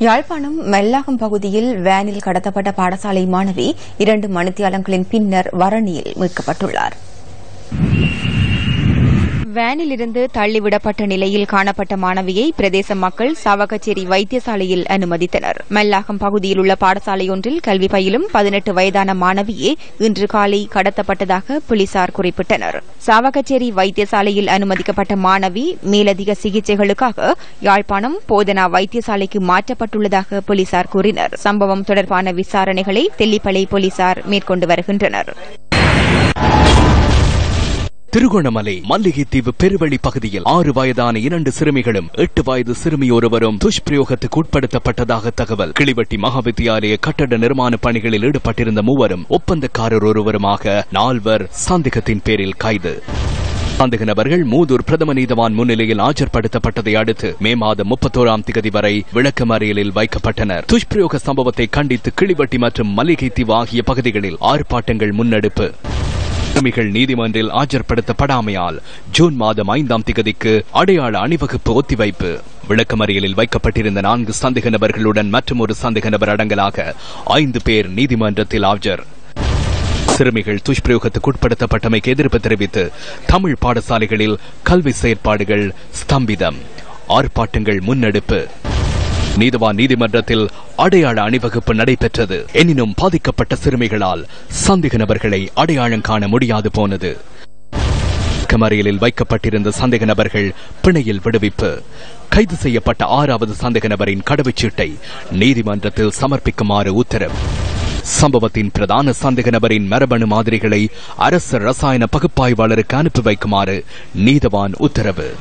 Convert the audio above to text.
யாழ்ப்பாணம் மெல்லாகம் பகுதியில் வேனில் கடத்தப்பட்ட பாடசாலை மாணவி இரண்டு மணித்தியாலங்களின் பின்னர் வரணியில் மீட்கப்பட்டுள்ளார். வேனிலிருந்து தள்ளிவிடப்பட்ட நிலையில் காணப்பட்ட மாணவியை பிரதேச மக்கள் சாவகச்சேரி வைத்தியசாலையில் அனுமதித்தனர். மல்லாகம் பகுதியில் உள்ள பாடசாலையொன்றில் கல்வி பயிலும் பதினெட்டு வயதான மாணவியே இன்று காலை கடத்தப்பட்டதாக போலீசார் குறிப்பிட்டனர். சாவகச்சேரி வைத்தியசாலையில் அனுமதிக்கப்பட்ட மாணவி மேலதிக சிகிச்சைகளுக்காக யாழ்ப்பாணம் போதனா வைத்தியசாலைக்கு மாற்றப்பட்டுள்ளதாக போலீசார் கூறினர். சம்பவம் தொடர்பான விசாரணைகளை தெல்லிப்பளை போலீசார் மேற்கொண்டு வருகின்றனர். திருகோணமலை மல்லிகைத்தீவு பெருவழி பகுதியில் ஆறு வயதான இரண்டு சிறுமிகளும் எட்டு வயது சிறுமி ஒருவரும் துஷ்பிரயோகத்துக்கு உட்படுத்தப்பட்டதாக தகவல். கிளிவட்டி மகாவித்தியாலய கட்டட நிர்மாண பணிகளில் ஈடுபட்டிருந்த மூவரும் ஒப்பந்தக்காரர் ஒருவருமாக நால்வர் சந்தேகத்தின் பேரில் கைது. சந்தேக நபர்கள் மூதூர் பிரதம நீதவான் முன்னிலையில் ஆஜர்படுத்தப்பட்டதை அடுத்து மே மாதம் முப்பத்தோராம் திகதி வரை விளக்கமறியலில் வைக்கப்பட்டனர். துஷ்பிரயோக சம்பவத்தை கண்டித்து கிளிவட்டி மற்றும் மல்லிகைத்தீவு ஆகிய பகுதிகளில் ஆர்ப்பாட்டங்கள் முன்னெடுப்பு. குற்றமிகள் நீதிமன்றில் ஆஜர்படுத்தப்படாமையால் ஜூன் மாதம் ஐந்தாம் திகதிக்கு அடையாள அணிவகுப்பு ஒத்திவைப்பு. விளக்கமறியலில் வைக்கப்பட்டிருந்த நான்கு சந்தேக நபர்களுடன் மற்றும் ஒரு சந்தேக நபர் அடங்கலாக ஐந்து பேர் நீதிமன்றத்தில் ஆஜர். சிறுமிகள் துஷ்பிரயோகத்துக்கு உட்படுத்தப்பட்டமைக்கு எதிர்ப்பு தெரிவித்து தமிழ் பாடசாலைகளில் கல்வி செயற்பாடுகள் ஸ்தம்பிதம். ஆர்ப்பாட்டங்கள் முன்னெடுப்பு. நீதவான் நீதிமன்றத்தில் அடையாள அணிவகுப்பு நடைபெற்றது. எனினும் பாதிக்கப்பட்ட சிறுமிகளால் சந்தேக நபர்களை அடையாளம் காண முடியாது போனது. விளக்கமறியலில் வைக்கப்பட்டிருந்த சந்தேக நபர்கள் பிணையில் விடுவிப்பு. கைது செய்யப்பட்ட ஆறாவது சந்தேக நபரின் கடவுச்சீட்டை நீதிமன்றத்தில் சமர்ப்பிக்குமாறு உத்தரவு. சம்பவத்தின் பிரதான சந்தேக நபரின் மரபணு மாதிரிகளை அரசு ரசாயன பகுப்பாய்வாளருக்கு அனுப்பி வைக்குமாறு நீதவான் உத்தரவு.